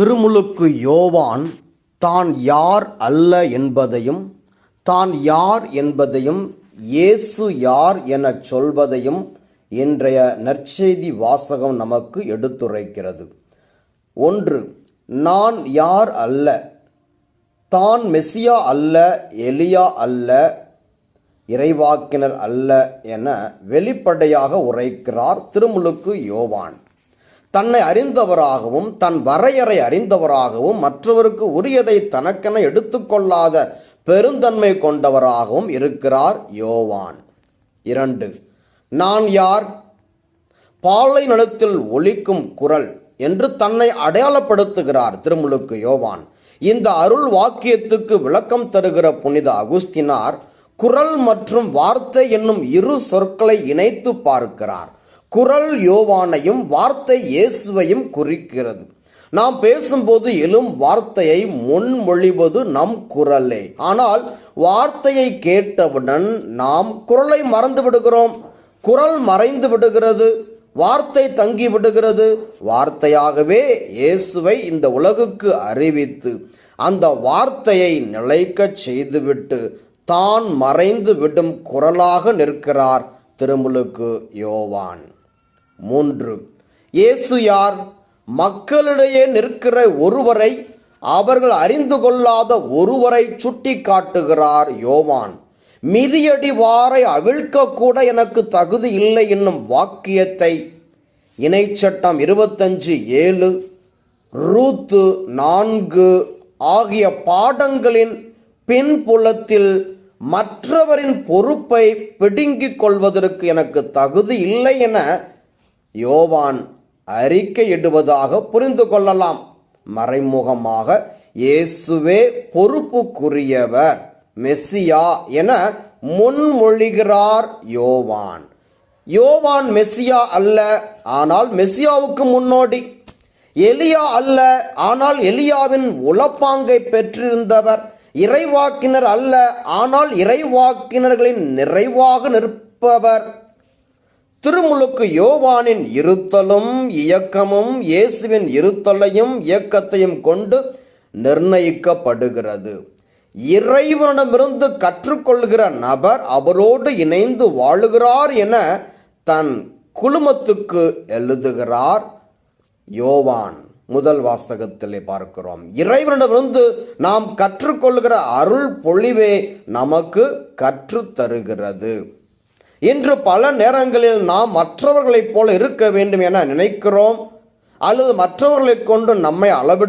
திருமுழுக்கு யோவான் தான் யார் அல்ல என்பதையும் தான் யார் என்பதையும் இயேசு யார் எனச் சொல்வதையும் இன்றைய நற்செய்தி வாசகம் நமக்கு எடுத்துரைக்கிறது. ஒன்று நான் யார் அல்ல? தான் மெசியா அல்ல எலியா அல்ல இறைவாக்கினர் அல்ல என வெளிப்படையாக உரைக்கிறார் திருமுழுக்கு யோவான். தன்னை அறிந்தவராகவும் தன் வரையறை அறிந்தவராகவும் மற்றவருக்கு உரியதை தனக்கென எடுத்துக்கொள்ளாத பெருந்தன்மை கொண்டவராகவும் இருக்கிறார் யோவான். இரண்டு நான் யார்? பாலை நிலத்தில் ஒலிக்கும் குரல் என்று தன்னை அடையாளப்படுத்துகிறார் திருமுழுக்கு யோவான். இந்த அருள் வாக்கியத்துக்கு விளக்கம் தருகிற புனித அகுஸ்தினார் குரல் மற்றும் வார்த்தை என்னும் இரு சொற்களை இணைத்து பார்க்கிறார். குரல் யோவானையும் வார்த்தை இயேசுவையும் குறிக்கிறது. நாம் பேசும்போது எழும் வார்த்தையை முன்மொழிவது நம் குரலே. ஆனால் வார்த்தையை கேட்டவுடன் நாம் குரலை மறந்து விடுகிறோம். குரல் மறைந்து விடுகிறது. வார்த்தை தங்கி விடுகிறது. வார்த்தையாகவே இயேசுவை இந்த உலகுக்கு அறிவித்து அந்த வார்த்தையை நிலைக்கச் செய்துவிட்டு தான் மறைந்து விடும் குரலாக நிற்கிறார் திருமுழுக்கு யோவான். மூன்று. இயேசு யார்? மக்களிடையே நிற்கிற ஒருவரை அவர்கள் அறிந்து கொள்ளாத ஒருவரை சுட்டி காட்டுகிறார் யோவான். மிதியடி வாரை அவிழ்க்கக்கூட எனக்கு தகுதி இல்லை என்னும் வாக்கியத்தை இணைச்சட்டம் இருபத்தஞ்சு ஏழு ரூத்து நான்கு ஆகிய பாடங்களின் பின்புலத்தில் மற்றவரின் பொறுப்பை பிடுங்கிக் கொள்வதற்கு எனக்கு தகுதி இல்லை என யோவான் அறிக்கையிடுவதாக புரிந்து கொள்ளலாம். மறைமுகமாக இயேசுவே பொறுப்புக்குரியவர் மெஸ்ஸியா என முன்மொழிகிறார் யோவான். யோவான் மெஸ்ஸியா அல்ல ஆனால் மெஸ்ஸியாவுக்கு முன்னோடி. எலியா அல்ல ஆனால் எலியாவின் உளப்பாங்கை பெற்றிருந்தவர். இறைவாக்கினர் அல்ல ஆனால் இறைவாக்கினர்களின் நிறைவாக நிற்பவர். திருமுழுக்கு யோவானின் இருத்தலும் இயக்கமும் இயேசுவின் இருத்தலையும் இயக்கத்தையும் கொண்டு நிர்ணயிக்கப்படுகிறது. இறைவனிடமிருந்து கற்றுக்கொள்கிற நபர் அவரோடு இணைந்து வாழுகிறார் என தன் குழுமத்துக்கு எழுதுகிறார் யோவான். முதல் வாசகத்திலே பார்க்கிறோம். இறைவனிடமிருந்து நாம் கற்றுக்கொள்கிற அருள் பொழிவே நமக்கு கற்றுத் தருகிறது இன்று பல நேரங்களில் நாம் மற்றவர்களைப் போல இருக்க வேண்டும் என நினைக்கிறோம். அல்லது மற்றவர்களைக் கொண்டு நம்மை அளவிட